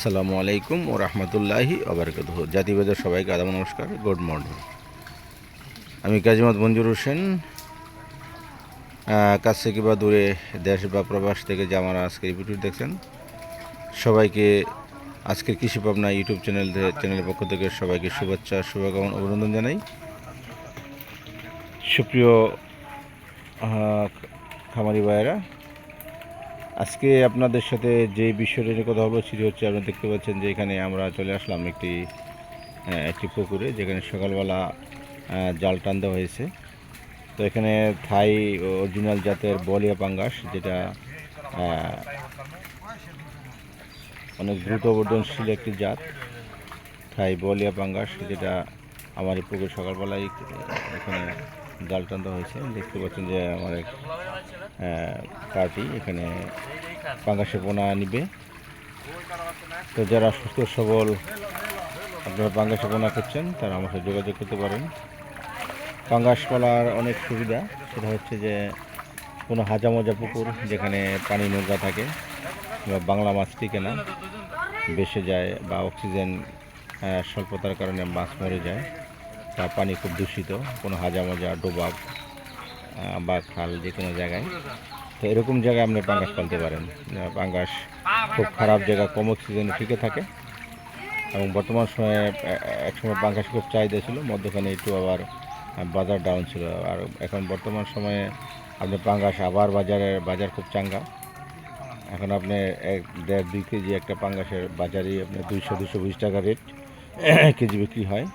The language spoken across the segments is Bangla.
আসসালামু আলাইকুম ও রহমতুল্লাহি ওবরকাত জাতিভেদের সবাইকে আদাব নমস্কার। Good morning. আমি কাজিমত মঞ্জুর হোসেন। কাছ থেকে বা দূরে দেশ বা প্রবাস থেকে যে আমার আজকের ভিডিও দেখছেন, সবাইকে আজকের কৃষি পাবনা ইউটিউব চ্যানেল চ্যানেলের পক্ষ থেকে সবাইকে শুভেচ্ছা শুভকামনা অভিনন্দন জানাই। সুপ্রিয় খামারি ভাইয়েরা আজকে আপনাদের সাথে যে বিষয়টা নিয়ে কথা বলব সেটি হচ্ছে আপনারা দেখতে পাচ্ছেন যে এখানে আমরা চলে আসলাম একটি একটি পুকুরে যেখানে সকালবেলা জাল টানতে হয়েছে। তো এখানে থাই অরিজিনাল জাতের বলিয়া পাঙ্গাস যেটা অনেক দ্রুত বর্ধনশীল একটি জাত, থাই বলিয়া পাঙ্গাস যেটা আমার এই পুকুর সকালবেলায়, এখানে জাল টানতে হয়েছে। দেখতে পাচ্ছেন যে আমার এক পার্টি এখানে পাঙ্গাসে পোনা নিবে। তো যারা সুস্থ সবল, আপনারা পাঙ্গাসে পোনা করছেন তারা আমার সাথে যোগাযোগ করতে পারেন। পাঙ্গাস পালার অনেক সুবিধা। সেটা হচ্ছে যে কোনো হাজা মজা পুকুর যেখানে পানি নোংরা থাকে বা বাংলা মাছ টিকে না, বেসে যায় বা অক্সিজেন স্বল্পতার কারণে মাছ মরে যায়। তা পানি খুব দূষিত, কোনো হাজা মজা ডোবা বা খাল যে কোনো জায়গায়। তো এরকম জায়গায় আপনি পাঙ্গাস পালতে পারেন। পাঙ্গাস খুব খারাপ জায়গা, কম অক্সিজেনে টিকে থাকে। এবং বর্তমান সময়ে একসময় পাঙ্গাস খুব চাহিদা ছিল, মধ্যখানে একটু আবার বাজার ডাউন ছিল। আর এখন বর্তমান সময়ে আপনি পাঙ্গাস আবার বাজারে, বাজার খুব চাঙ্গা। এখন আপনি এক দেড় দুই কেজি একটা পাঙ্গাসের বাজারে আপনার দুইশো দুশো বিশ টাকা রেট কেজি বিক্রি হয়।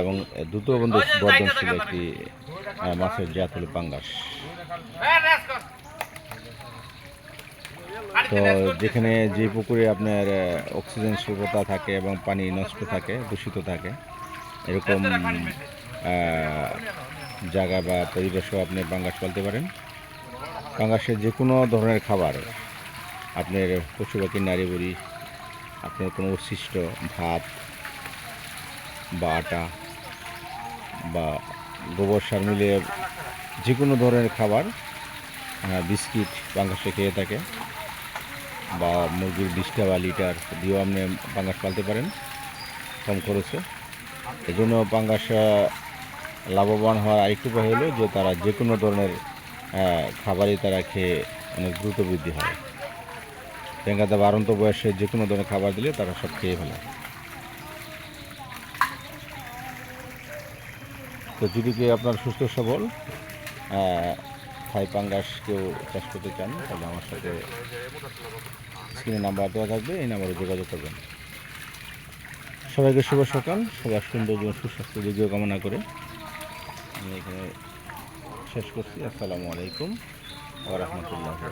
এবং দ্রুত বর্ধনশীল একটি মাছের জাত পাঙ্গাস। তো যেখানে যে পুকুরে আপনার অক্সিজেন স্বল্পতা থাকে এবং পানি নষ্ট থাকে, দূষিত থাকে, এরকম জায়গা বা পরিবেশও আপনি পাঙ্গাস পালতে পারেন। পাঙ্গাসের যে কোনো ধরনের খাবার, আপনার পশু পাখির নাড়ি বুড়ি আপনার কোনো উচ্ছিষ্ট ভাত বা আটা বা গোবর সার মিলিয়ে যে কোনো ধরনের খাবার বিস্কিট পাঙ্গাসে খেয়ে থাকে বা মুরগির বিশটা বা লিটার দিয়েও আপনি পাঙ্গাস পালতে পারেন, কম খরচে। এই জন্য পাঙ্গাস লাভবান হওয়ার আরেকটু উপায় হলো যে তারা যে কোনো ধরনের খাবারই তারা খেয়ে অনেক দ্রুত বৃদ্ধি হয়। ট্যাঙ্গাতে বারন্ত বয়সে যে কোনো ধরনের খাবার দিলে তারা সব খেয়ে ফেলে। তো যদি কি আপনার সুস্থ সবল। আহ, থাই পাঙ্গাস কেউ চাষ করতে চান তাহলে আমার সাথে স্ক্রিনে নাম্বার দেওয়া থাকবে এই নাম্বারে যোগাযোগ করবেন। সবাইকে শুভ সকাল সবার সুন্দর জীবন সুস্বাস্থ্য দীর্ঘ কামনা করে আমি এখানে শেষ করছি। আসসালামু আলাইকুম ওয়া রাহমাতুল্লাহি